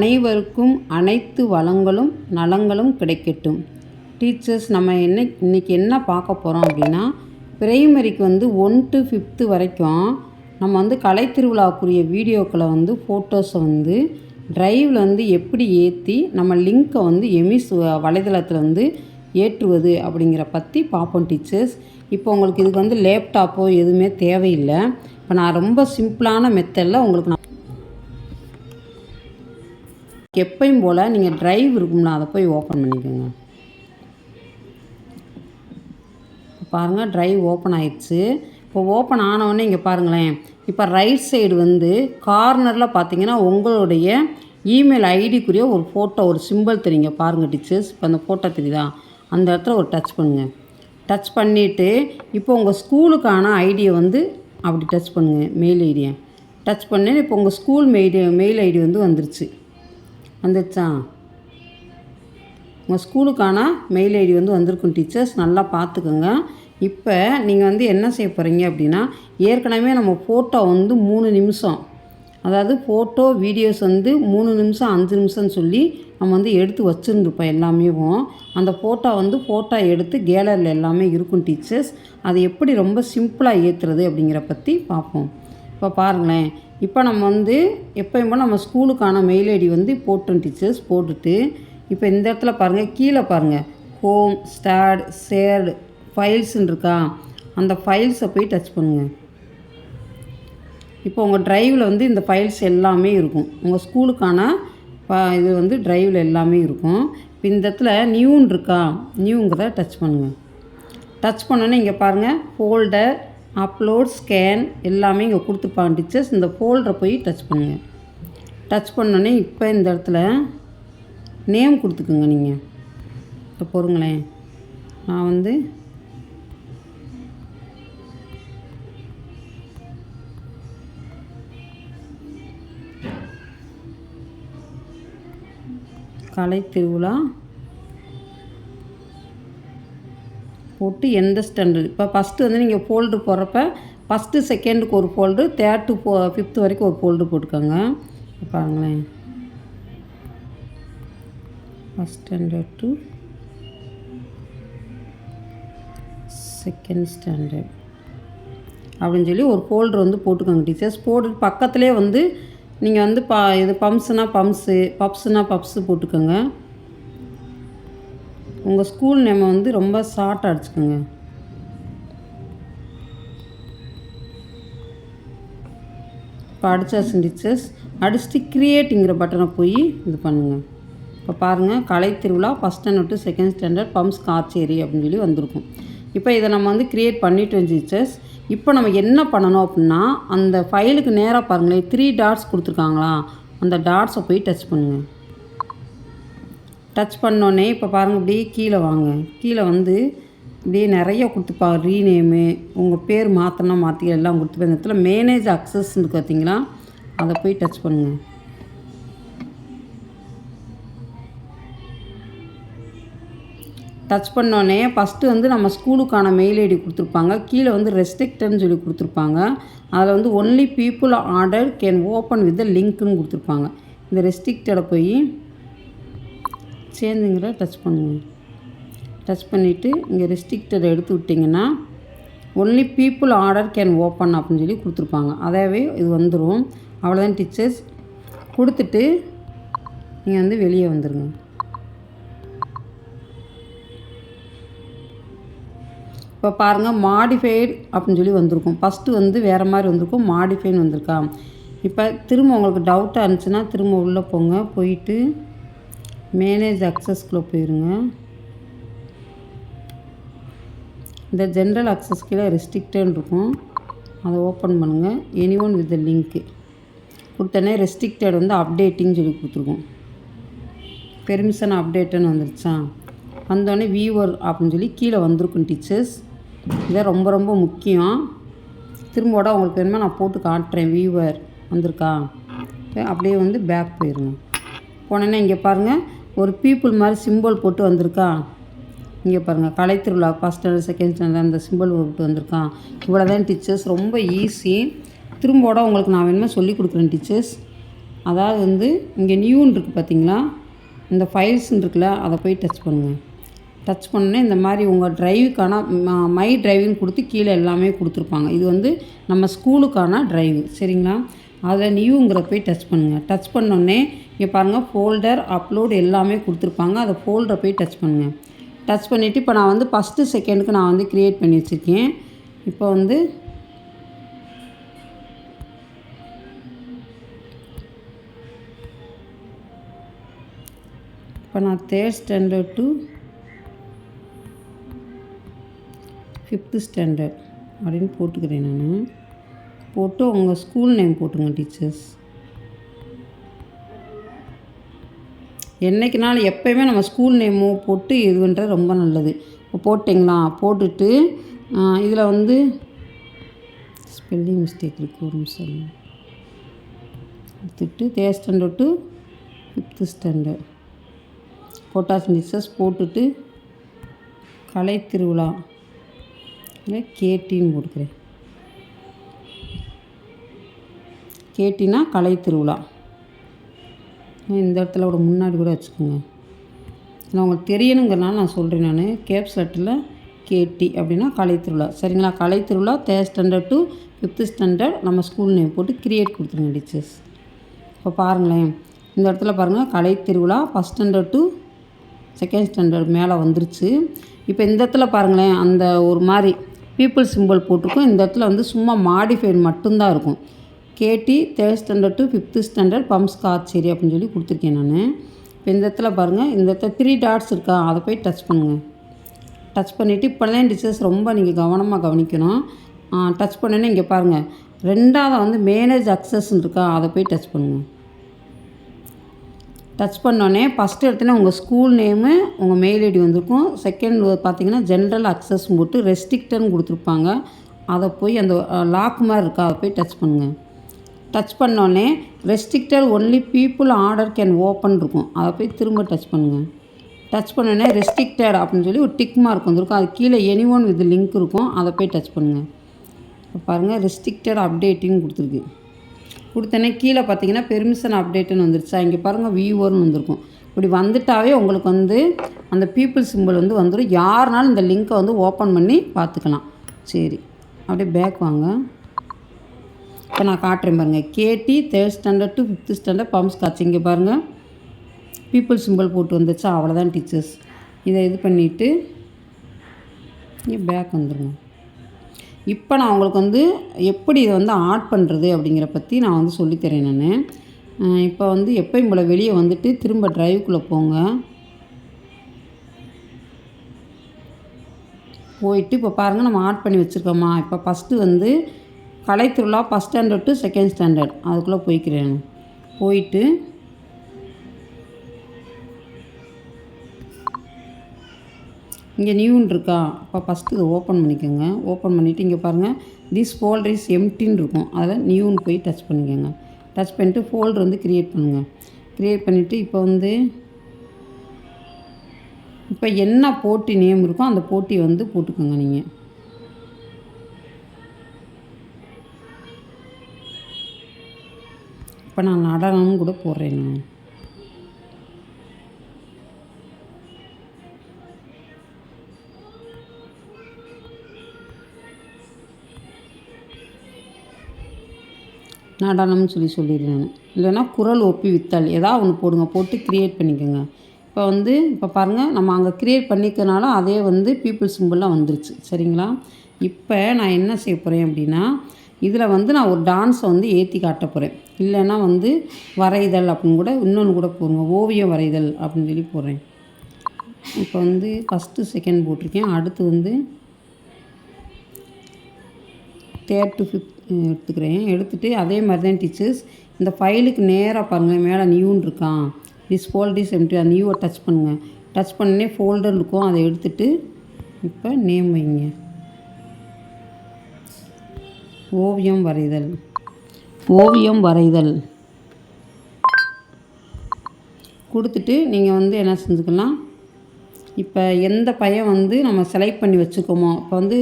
அனைவருக்கும் அனைத்து வளங்களும் நலங்களும் கிடைக்கட்டும். டீச்சர்ஸ் நம்ம என்ன இன்றைக்கி என்ன பார்க்க போகிறோம் அப்படின்னா பிரைமரிக்கு வந்து ஒன் டு ஃபிஃப்த்து வரைக்கும் நம்ம வந்து கலை திருவிழாவுக்குரிய வீடியோக்களை வந்து ஃபோட்டோஸை வந்து ட்ரைவில் வந்து எப்படி ஏற்றி நம்ம லிங்க்கை வந்து எமிஸ் வலைதளத்தில் வந்து ஏற்றுவது அப்படிங்கிற பற்றி பார்ப்போம் டீச்சர்ஸ் இப்போ உங்களுக்கு இதுக்கு வந்து லேப்டாப்போ எதுவுமே தேவையில்லை. இப்போ நான் ரொம்ப சிம்பிளான மெத்தடில் உங்களுக்கு நான் எப்பையும் போல் நீங்கள் ட்ரைவ் இருக்கும்ல அதை போய் ஓப்பன் பண்ணிக்கோங்க. பாருங்கள் ட்ரைவ் ஓப்பன் ஆயிடுச்சு. இப்போ ஓப்பன் ஆனவுடனே இங்கே பாருங்களேன். இப்போ ரைட் சைடு வந்து கார்னரில் பார்த்தீங்கன்னா உங்களுடைய இமெயில் ஐடிக்குரிய ஒரு ஃபோட்டோ ஒரு சிம்பிள் தெரியுங்க. பாருங்கள் டீச்சர்ஸ் இப்போ அந்த ஃபோட்டோ தெரியுதா? அந்த இடத்துல ஒரு டச் பண்ணுங்கள் டச் பண்ணிவிட்டு இப்போ உங்கள் ஸ்கூலுக்கான ஐடியை வந்து அப்படி டச் பண்ணுங்கள் மெயில் ஐடியை டச் பண்ணேன்னு இப்போ உங்கள் ஸ்கூல் மெயில் மெயில் ஐடி வந்து வந்துருச்சு. வந்துச்சா? உங்கள் ஸ்கூலுக்கான மெயில் ஐடி வந்து வந்திருக்கும் டீச்சர்ஸ். நல்லா பார்த்துக்கோங்க இப்போ நீங்கள் வந்து என்ன செய்ய போகிறீங்க அப்படின்னா ஏற்கனவே நம்ம ஃபோட்டோ வந்து மூணு நிமிஷம். அதாவது ஃபோட்டோ வீடியோஸ் வந்து மூணு நிமிஷம் அஞ்சு நிமிஷம்னு சொல்லி நம்ம வந்து எடுத்து வச்சுருந்துப்போம் எல்லாமேவும் அந்த ஃபோட்டோ வந்து ஃபோட்டோ எடுத்து கேலரியில் எல்லாமே இருக்கும் டீச்சர்ஸ். அது எப்படி ரொம்ப சிம்பிளாக ஏற்றுறது அப்படிங்கிற பற்றி பார்ப்போம். இப்போ பாருங்களேன். இப்போ நம்ம வந்து எப்போயும் நம்ம ஸ்கூலுக்கான மெயில் ஐடி வந்து போட்டோம் டீச்சர்ஸ் போட்டுட்டு இப்போ இந்த இடத்துல பாருங்கள் கீழே பாருங்கள் ஹோம் ஸ்டாட் சேர்டு ஃபைல்ஸ்ன்னு இருக்கா? அந்த ஃபைல்ஸை போய் டச் பண்ணுங்கள் இப்போ உங்கள் ட்ரைவில் வந்து இந்த ஃபைல்ஸ் எல்லாமே இருக்கும். உங்கள் ஸ்கூலுக்கான ப- இது வந்து ட்ரைவில் எல்லாமே இருக்கும். இப்போ இந்த இடத்துல நியூன்னு இருக்கா? நியூங்கிறத டச் பண்ணுங்கள் டச் பண்ணோன்னே இங்கே பாருங்கள் ஃபோல்டர் அப்லோட் ஸ்கேன் எல்லாமே இங்கே கொடுத்துருப்பாங்க டீச்சர்ஸ் இந்த ஃபோல்டரை போய் டச் பண்ணுங்கள் டச் பண்ணோன்னே இப்போ இந்த இடத்துல நேம் கொடுத்துக்குங்க நீங்கள் இப்போ பொறுங்களேன். நான் வந்து கலை திருவிழா போட்டு எந்த ஸ்டாண்டர்ட் இப்போ ஃபஸ்ட்டு வந்து நீங்கள் ஃபோல்டு போடுறப்ப ஃபஸ்ட்டு செகண்டுக்கு ஒரு fold third to four fifth வரைக்கும் ஒரு ஃபோல்டு போட்டுக்கோங்க. பாருங்களேன். First standard to second standard அப்படின்னு சொல்லி ஒரு ஃபோல்டர் வந்து போட்டுக்கோங்க டீச்சர்ஸ் போட்டு பக்கத்துலேயே வந்து நீங்கள் வந்து பா இது பம்ப்ஸ்னா பம்ப்ஸு பப்ஸுனால் பப்ஸு போட்டுக்கோங்க. உங்கள் ஸ்கூல் நேமை வந்து ரொம்ப ஷார்ட் அடிச்சுக்கோங்க. இப்போ அடிச்சாச்சு டீச்சர்ஸ் அடிச்சுட்டு கிரியேட்டுங்கிற பட்டனை போய் இது பண்ணுங்கள் இப்போ பாருங்கள் கலை திருவிழா first standard to second standard bumps காச்சேரி அப்படின்னு சொல்லி வந்திருக்கும். இப்போ இதை நம்ம வந்து கிரியேட் பண்ணிட்டோம் டீச்சர்ஸ் இப்போ நம்ம என்ன பண்ணணும் அப்படின்னா அந்த ஃபைலுக்கு நேராக பாருங்களேன் த்ரீ டாட்ஸ் கொடுத்துருக்காங்களா? அந்த டாட்ஸை போய் டச் பண்ணுங்கள் டச் பண்ணோன்னே இப்போ பாருங்கள் அப்படியே கீழே வாங்க. கீழே வந்து இப்படியே நிறைய கொடுத்துப்பாங்க. ரீநேமு உங்கள் பேர் மாற்றினா மாற்றி எல்லாம் கொடுத்துப்பேன் இந்த இடத்துல மேனேஜ் அக்சஸ் இருக்கு பார்த்தீங்களா? அதை போய் டச் பண்ணுங்கள் டச் பண்ணோன்னே ஃபஸ்ட்டு வந்து நம்ம ஸ்கூலுக்கான மெயில் ஐடி கொடுத்துருப்பாங்க. கீழே வந்து ரெஸ்ட்ரிக்டட்னு சொல்லி கொடுத்துருப்பாங்க. அதில் வந்து only people order can open with லிங்க்னு கொடுத்துருப்பாங்க. இந்த ரெஸ்ட்ரிக்டடை போய் சேர்ந்துங்கிற டச் பண்ணுங்க. டச் பண்ணிவிட்டு இங்கே ரெஸ்ட்ரிக்டட் எடுத்து விட்டிங்கன்னா only people order can open அப்படின்னு சொல்லி கொடுத்துருப்பாங்க. அதாவே இது வந்துடும் அவ்வளோதான் டீச்சர்ஸ் கொடுத்துட்டு நீங்கள் வந்து வெளியே வந்துடுங்க இப்போ பாருங்கள் மாடிஃபைடு அப்படின்னு சொல்லி வந்திருக்கும். ஃபஸ்ட்டு வந்து வேறு மாதிரி வந்திருக்கும். மாடிஃபைன்னு வந்திருக்கா? இப்போ திரும்ப உங்களுக்கு டவுட்டாக இருந்துச்சுன்னா திரும்ப உள்ளே போங்க. போயிட்டு மேனேஜ் அக்சஸ்குள்ளே போயிருங்க. இந்த ஜென்ரல் அக்சஸ் கீழே ரெஸ்ட்ரிக்டட்னு இருக்கும். அதை ஓப்பன் பண்ணுங்கள் எனி ஒன் வித் லிங்க்கு கொடுத்தனே ரெஸ்ட்ரிக்டட் வந்து அப்டேட்டிங் சொல்லி கொடுத்துருக்கோம். பெர்மிஷன் அப்டேட்டுன்னு வந்துருச்சா? வந்தோடனே வியூவர் அப்படின்னு சொல்லி கீழே வந்திருக்கும் டீச்சர்ஸ் இதான் ரொம்ப ரொம்ப முக்கியம். திரும்போட உங்களுக்கு வேணுமா நான் போட்டு காட்டுறேன் வியூவர் வந்திருக்கா? அப்படியே வந்து பேக் போயிருங்க. போனேன்னா இங்கே பாருங்கள் ஒரு பீப்புள் மாதிரி சிம்பிள் போட்டு வந்திருக்கா? இங்கே பாருங்கள் கலைத்திருவிழா ஃபஸ்ட் ஸ்டாண்டர்ட் செகண்ட் ஸ்டாண்டர்ட் அந்த சிம்பிள் போட்டு வந்திருக்கான். இவ்வளோ தான் டீச்சர்ஸ் ரொம்ப ஈஸி திரும்போட உங்களுக்கு நான் வேணுமே சொல்லி கொடுக்குறேன் டீச்சர்ஸ் அதாவது வந்து இங்கே நியூன்னு இருக்குது பார்த்தீங்களா இந்த ஃபைல்ஸ்ன்னு இருக்குல்ல அதை போய் டச் பண்ணுங்கள் டச் பண்ணோன்னே இந்த மாதிரி உங்கள் டிரைவுக்கான மை டிரைவிங் கொடுத்து கீழே எல்லாமே கொடுத்துருப்பாங்க. இது வந்து நம்ம ஸ்கூலுக்கான டிரைவு சரிங்களா? அதில் நியூங்கிற போய் டச் பண்ணுங்கள் டச் பண்ணோடனே இங்கே பாருங்கள் ஃபோல்டர் அப்லோடு எல்லாமே கொடுத்துருப்பாங்க. அதை ஃபோல்டரை போய் டச் பண்ணுங்கள் டச் பண்ணிவிட்டு இப்போ நான் வந்து ஃபஸ்ட்டு செகண்டுக்கு நான் வந்து க்ரியேட் பண்ணி வச்சுருக்கேன். இப்போ வந்து இப்போ நான் third standard to fifth standard அப்படின்னு போட்டுக்கிறேன் நான். போட்டு உங்கள் ஸ்கூல் நேம் போட்டுங்க டீச்சர்ஸ் என்றைக்குனாலும் எப்போயுமே நம்ம ஸ்கூல் நேமோ போட்டு இது பண்ணுறது ரொம்ப நல்லது. இப்போ போட்டிங்களா? போட்டுட்டு இதில் வந்து ஸ்பெல்லிங் மிஸ்டேக் இருக்குது ஒரு நிமிஷம். எடுத்துட்டு third standard to fifth standard போட்டாஸ் மிஸ்ஸஸ் போட்டுட்டு கலை திருவிழா. இல்லை கேட்டின்னு போட்டுக்கிறேன். கேட்டினா கலை திருவிழா. இந்த இடத்துல விட முன்னாடி கூட வச்சுக்கோங்க. நான் உங்களுக்கு தெரியணுங்கிறனால நான் சொல்கிறேன் நான். கேப் செட்டில் கேடி அப்படின்னா கலை திருவிழா சரிங்களா? கலை திருவிழா third standard to fifth standard நம்ம ஸ்கூல் நேம் போட்டு கிரியேட் கொடுத்துருங்க டீச்சர்ஸ். இப்போ பாருங்களேன். இந்த இடத்துல பாருங்கள் கலை திருவிழா first standard to second standard மேலே வந்துருச்சு. இப்போ இந்த இடத்துல பாருங்களேன் அந்த ஒரு மாதிரி பீப்புள் சிம்பிள் போட்டிருக்கும். இந்த இடத்துல வந்து சும்மா மாடிஃபைடு மட்டும்தான் இருக்கும். KD third standard to fifth standard bumps காச்சேரி அப்படின்னு சொல்லி கொடுத்துருக்கேன் நான். இப்போ இந்த இடத்துல பாருங்கள் இந்த இடத்துல த்ரீ டாட்ஸ் இருக்கா? அதை போய் டச் பண்ணுங்கள் டச் பண்ணிவிட்டு இப்போல்லாம் டீச்சர்ஸ் ரொம்ப நீங்கள் கவனமாக கவனிக்கணும். டச் பண்ணோன்னே இங்கே பாருங்கள் ரெண்டாவது வந்து மேனேஜ் அக்சஸ்ன்னு இருக்கா? அதை போய் டச் பண்ணுங்கள் டச் பண்ணோன்னே ஃபஸ்ட்டு இடத்துல உங்கள் ஸ்கூல் நேமு உங்கள் மெயில் ஐடி வந்திருக்கும். செகண்ட் பார்த்தீங்கன்னா ஜென்ரல் அக்சஸ் போட்டு ரெஸ்ட்ரிக்டர்னு கொடுத்துருப்பாங்க. அதை போய் அந்த லாக் மாதிரி இருக்கா? அதை போய் டச் பண்ணுங்கள் டச் பண்ணோன்னே restricted only people order can open இருக்கும். அதை போய் திரும்ப டச் பண்ணுங்கள் டச் பண்ணோன்னே ரெஸ்ட்ரிக்டட் அப்படின்னு சொல்லி ஒரு டிக் மார்க் வந்துருக்கும். அது கீழே எனி ஒன் வித் லிங்க் இருக்கும் அதை போய் டச் பண்ணுங்கள் இப்போ பாருங்கள் ரெஸ்ட்ரிக்டட் அப்டேட்டின்னு கொடுத்துருக்கு. கொடுத்தோன்னே கீழே பார்த்தீங்கன்னா பெர்மிஷன் அப்டேட்டுன்னு வந்துருச்சா? இங்கே பாருங்கள் வியூவர்னு வந்திருக்கும். இப்படி வந்துட்டாவே உங்களுக்கு வந்து அந்த பீப்புள் சிம்பிள் வந்து வந்துடும் யாருனாலும் இந்த லிங்க்கை வந்து ஓப்பன் பண்ணி பார்த்துக்கலாம். சரி. அப்படியே பேக் வாங்க. இப்போ நான் காட்டுறேன் பாருங்கள் KD third standard to fifth standard bumps காட்சி. இங்கே பாருங்கள் பீப்புள் சிம்பிள் போட்டு வந்துச்சா அவ்வளோதான் டீச்சர்ஸ் இதை இது பண்ணிவிட்டு பேக் வந்துடுங்க இப்போ நான் உங்களுக்கு வந்து எப்படி இதை வந்து ஆட் பண்ணுறது அப்படிங்கிற பற்றி நான் வந்து சொல்லித்தரேன் நான். இப்போ வந்து எப்பயும் போல் வெளியே வந்துட்டு திரும்ப ட்ரைவுக்குள்ளே போங்க. போயிட்டு இப்போ பாருங்கள் நம்ம ஆட் பண்ணி வச்சுருக்கோமா? இப்போ ஃபஸ்ட்டு வந்து கலை திருவிழா first standard to second standard அதுக்குள்ளே போய்க்கிறேன். போயிட்டு இங்கே நியூன்னு இருக்கா? அப்போ ஃபஸ்ட்டு இதை ஓப்பன் பண்ணிக்கோங்க. ஓப்பன் பண்ணிவிட்டு இங்கே பாருங்கள் திஸ் ஃபோல்டர் இஸ் எம்டின்னு இருக்கும். அதில் நியூன்னு போய் டச் பண்ணிக்கோங்க. டச் பண்ணிட்டு ஃபோல்டர் வந்து க்ரியேட் பண்ணுங்கள் க்ரியேட் பண்ணிவிட்டு இப்போ வந்து இப்போ என்ன போட்டி நேம் இருக்கோ அந்த போட்டி வந்து போட்டுக்கோங்க நீங்கள் இப்போ நான் நடனம் கூட போடுறேன் நான் நடனம்னு சொல்லி சொல்லிடுறேன் இல்லைன்னா குரல் ஒப்பி வித்தல் ஏதாவது ஒன்று போடுங்க போட்டு க்ரியேட் பண்ணிக்கோங்க. இப்போ வந்து இப்போ பாருங்கள் நம்ம அங்கே க்ரியேட் பண்ணிக்கனால அதே வந்து பீப்புள் சிம்பிளாக வந்துருச்சு. சரிங்களா? இப்போ நான் என்ன செய்ய போகிறேன் அப்படின்னா இதில் வந்து நான் ஒரு டான்ஸை வந்து ஏற்றி காட்ட போகிறேன் இல்லைன்னா வந்து வரைதல் அப்படின்னு கூட இன்னொன்று கூட போடுங்க. ஓவியம் வரைதல் அப்படின்னு சொல்லி போடுறேன். இப்போ வந்து ஃபஸ்ட்டு செகண்ட் போட்டிருக்கேன். அடுத்து வந்து தேர்ட் டு ஃபிஃப்த் எடுத்துக்கிறேன். எடுத்துகிட்டு அதே மாதிரி தான் டீச்சர்ஸ் இந்த ஃபைலுக்கு நேராக பாருங்கள் மேலே நியூன்னு இருக்கான் திஸ் ஃபோல்ட் இஸ் எம்டி அந்த நியூவை டச் பண்ணுங்கள் டச் பண்ணே ஃபோல்டர் இருக்கும். அதை எடுத்துகிட்டு இப்போ நேம் வைங்க. ஓவியம் வரைதல். ஓவியம் வரைதல். கொடுத்துட்டு நீங்கள் வந்து என்ன செஞ்சுக்கலாம் இப்போ எந்த பையன் வந்து நம்ம செலக்ட் பண்ணி வச்சுக்கோமோ இப்போ வந்து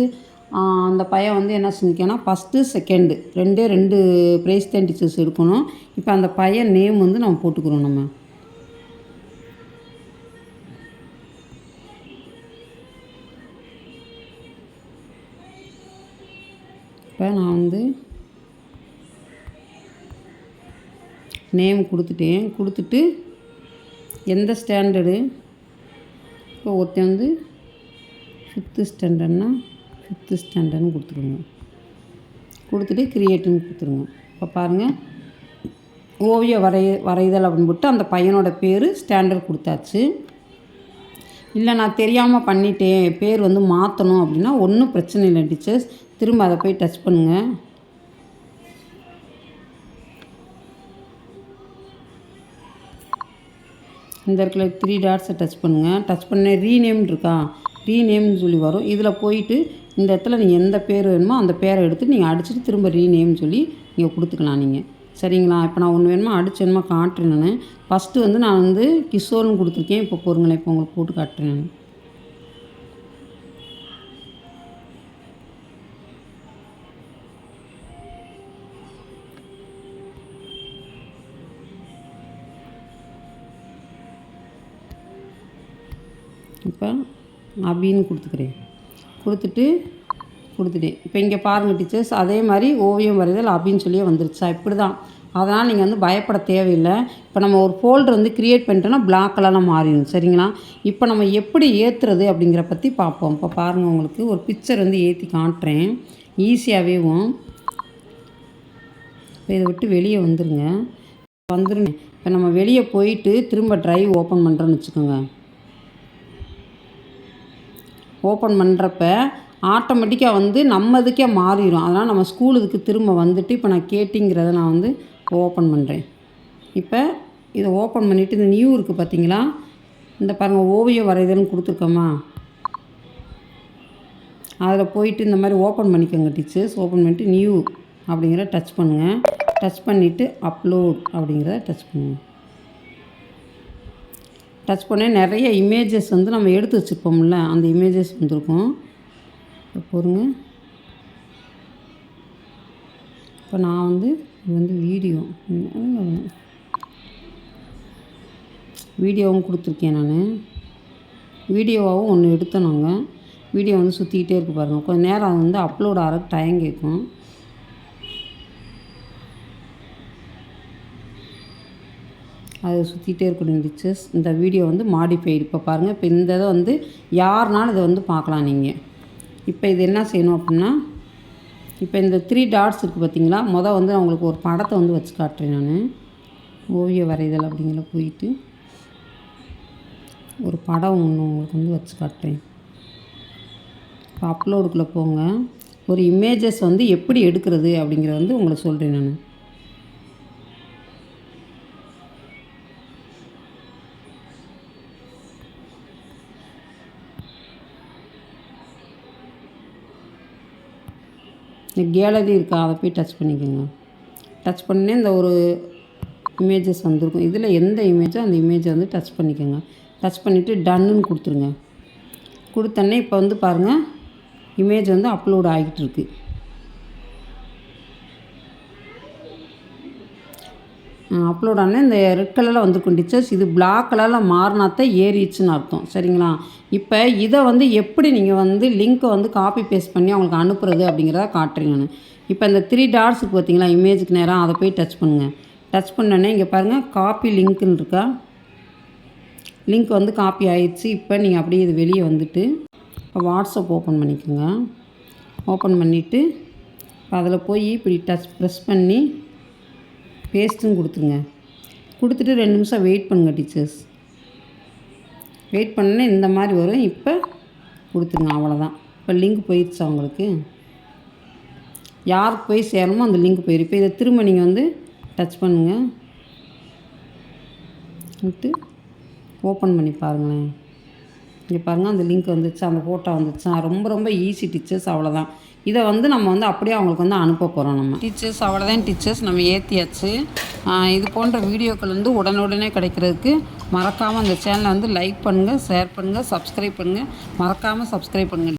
அந்த பையன் வந்து என்ன செஞ்சுக்கோன்னா ஃபஸ்ட்டு செகண்டு ரெண்டே ரெண்டு ப்ரைஸ் தான் டீச்சர்ஸ் எடுக்கணும் இப்போ அந்த பையன் நேம் வந்து நம்ம போட்டுக்கிறோம் நம்ம. இப்போ நான் வந்து நேம் கொடுத்துட்டேன். கொடுத்துட்டு எந்த ஸ்டாண்டர்டு இப்போ ஒருத்தன் வந்து ஃபிஃப்த்து ஸ்டாண்டர்ட்னா ஃபிஃப்த்து ஸ்டாண்டர்ட்னு கொடுத்துருங்க. கொடுத்துட்டு கிரியேட்டுன்னு கொடுத்துருங்க. இப்போ பாருங்கள் ஓவிய வரைய வரைதல் அப்படின்னு போட்டு அந்த பையனோட பேர் ஸ்டாண்டர்ட் கொடுத்தாச்சு. இல்லை நான் தெரியாமல் பண்ணிட்டேன். பேர் வந்து மாற்றணும் அப்படின்னா ஒன்றும் பிரச்சனை இல்லை டீச்சர்ஸ். திரும்ப அதை போய் டச் பண்ணுங்கள் இந்த இடத்துல த்ரீ டாட்ஸை டச் பண்ணுங்கள் டச் பண்ண ரீநேம் இருக்கா? ரீநேம்னு சொல்லி வரும். இதில் போயிட்டு இந்த இடத்துல நீங்கள் எந்த பேர் வேணுமோ அந்த பேரை எடுத்து நீங்கள் அடிச்சுட்டு திரும்ப ரீநேம்னு சொல்லி நீங்கள் கொடுத்துக்கலாம் நீங்கள் சரிங்களா? இப்போ நான் ஒன்று வேணுமா? அடிச்சு வேணுமா? காட்டுறேன் நான். ஃபஸ்ட்டு வந்து நான் வந்து கிஷோர்னு கொடுத்துருக்கேன். இப்போ பொருங்களேன் இப்போ உங்களுக்கு போட்டு காட்டுறேன் நான். இப்போ அபின்னு கொடுத்துக்கிறேன். கொடுத்துட்டு கொடுத்துட்டேன். இப்போ இங்கே பாருங்கள் டீச்சர்ஸ் அதே மாதிரி ஓவியம் வரைதல் அப்படின்னு சொல்லியே வந்துருச்சா. இப்படி தான் அதனால் நீங்கள் வந்து பயப்பட தேவையில்லை. இப்போ நம்ம ஒரு ஃபோல்டர் வந்து க்ரியேட் பண்ணிட்டோன்னா பிளாக் கலரில் மாறிடும். சரிங்களா? இப்போ நம்ம எப்படி ஏற்றுறது அப்படிங்கிற பற்றி பார்ப்போம். இப்போ பாருங்கள் உங்களுக்கு ஒரு பிக்சர் வந்து ஏற்றி காட்டுறேன். ஈஸியாகவேவும் இப்போ இதை விட்டு வெளியே வந்துருங்க. வந்துருங்க. இப்போ நம்ம வெளியே போயிட்டு திரும்ப ட்ரைவ் ஓப்பன் பண்ணுறோன்னு வச்சுக்கோங்க. ஓப்பன் பண்ணுறப்ப ஆட்டோமேட்டிக்காக வந்து நம்ம இதுக்கே மாறிடும். அதனால் நம்ம ஸ்கூல் இதுக்கு திரும்ப வந்துட்டு இப்போ நான் கேட்டிங்கிறத நான் வந்து ஓப்பன் பண்ணுறேன் இப்போ இதை ஓப்பன் பண்ணிவிட்டு இந்த நியூ இருக்குது பார்த்தீங்களா? இந்த பாருங்கள் ஓவியம் வரைதல்னு கொடுத்துருக்கோமா? அதில் போயிட்டு இந்த மாதிரி ஓப்பன் பண்ணிக்கோங்க டீச்சர்ஸ். ஓப்பன் பண்ணிட்டு நியூ அப்படிங்கிற டச் பண்ணுங்கள் டச் பண்ணிவிட்டு அப்லோட் அப்படிங்கிறத டச் பண்ணுங்கள் டச் பண்ண நிறைய இமேஜஸ் வந்து நம்ம எடுத்து வச்சுருப்போம்ல அந்த இமேஜஸ் வந்திருக்கும். இப்போ பொறுங்க. இப்போ நான் வந்து இது வந்து வீடியோ வீடியோவும் கொடுத்துருக்கேன் நான். வீடியோவாகவும் ஒன்று எடுத்தோம் நாங்கள் வீடியோ வந்து சுற்றிக்கிட்டே இருக்கு பாருங்கள் கொஞ்சம் நேரம் அது வந்து அப்லோட் ஆகிற டைம் கேட்கும். அது சுற்றிட்டே இருக்கணும் டீச்சர்ஸ் இந்த வீடியோ வந்து மாடிஃபைடு இப்போ பாருங்கள் இப்போ இந்த இதை வந்து யாருனாலும் இதை வந்து பார்க்கலாம் நீங்கள் இப்போ இது என்ன செய்யணும் அப்படின்னா இப்போ இந்த த்ரீ டாட்ஸ் இருக்குது பார்த்தீங்களா? மொதல் வந்து நான் உங்களுக்கு ஒரு படத்தை வந்து வச்சு காட்டுறேன் நான். ஓவிய வரைதல் அப்படிங்கிற போயிட்டு ஒரு படம் ஒன்று உங்களுக்கு வந்து வச்சு காட்டுறேன். இப்போ அப்லோடுக்குள்ளே போங்க. ஒரு இமேஜஸ் வந்து எப்படி எடுக்கிறது அப்படிங்கிறத வந்து உங்களுக்கு சொல்கிறேன் நான். இந்த கேலரி இருக்கா அதை போய் டச் பண்ணிக்கோங்க. டச் பண்ணே இந்த ஒரு இமேஜஸ் வந்திருக்கும். இதில் எந்த இமேஜோ அந்த இமேஜை வந்து டச் பண்ணிக்கோங்க. டச் பண்ணிவிட்டு டன்னுன்னு கொடுத்துருங்க. கொடுத்தோன்னே இப்போ வந்து பாருங்கள் இமேஜ் வந்து அப்லோட் ஆகிட்டு இருக்குது அப்லோட் ஆனால் இந்த ரெட் கலரில் வந்திருக்கும் டீச்சர்ஸ் இது பிளாக் கலரில் மாறினாத்தான் ஏறிச்சுன்னு அர்த்தம். சரிங்களா? இப்போ இதை வந்து எப்படி நீங்கள் வந்து லிங்க்கை வந்து காப்பி பேஸ்ட் பண்ணி அவங்களுக்கு அனுப்புறது அப்படிங்கிறத காட்டுறேன் நான். இப்போ இந்த த்ரீ டாட்ஸுக்கு பார்த்தீங்களா இமேஜுக்கு நேராக அதை போய் டச் பண்ணுங்கள் டச் பண்ணோன்னே இங்கே பாருங்கள் காப்பி லிங்க்குன்னு இருக்கா? லிங்க் வந்து காப்பி ஆயிடுச்சு. இப்போ நீங்கள் அப்படியே இது வெளியே வந்துட்டு இப்போ வாட்ஸ்அப் ஓப்பன் பண்ணிக்கோங்க. ஓப்பன் பண்ணிவிட்டு இப்போ அதில் போய் இப்படி டச் ப்ரெஸ் பண்ணி பேஸ்ட்டும் கொடுத்துருங்க. கொடுத்துட்டு ரெண்டு நிமிஷம் வெயிட் பண்ணுங்கள் டீச்சர்ஸ். வெயிட் பண்ணால் இந்த மாதிரி வரும். இப்போ கொடுத்துருங்க அவ்வளோதான். இப்போ லிங்க் போயிடுச்சு அவங்களுக்கு யாருக்கு போய் சேரணுமோ அந்த லிங்க் போயிடும் இப்போ இதை திரும்ப நீங்கள் வந்து டச் பண்ணுங்கள் விட்டு ஓப்பன் பண்ணி பாருங்களேன். இங்கே பாருங்கள் அந்த லிங்க் வந்துச்சு அந்த ஃபோட்டோ வந்துச்சு ரொம்ப ரொம்ப ஈஸி டீச்சர்ஸ் அவ்வளோதான் இதை வந்து நம்ம வந்து அப்படியே அவங்களுக்கு வந்து அனுப்ப போகிறோம் நம்ம. டீச்சர்ஸ் அவ்வளோதான் டீச்சர்ஸ் நம்ம ஏற்றியாச்சு இது போன்ற வீடியோக்கள் வந்து உடனுடனே கிடைக்கிறதுக்கு மறக்காமல் அந்த சேனலை வந்து லைக் பண்ணுங்கள் ஷேர் பண்ணுங்கள் சப்ஸ்கிரைப் பண்ணுங்கள் மறக்காமல் சப்ஸ்கிரைப் பண்ணுங்கள்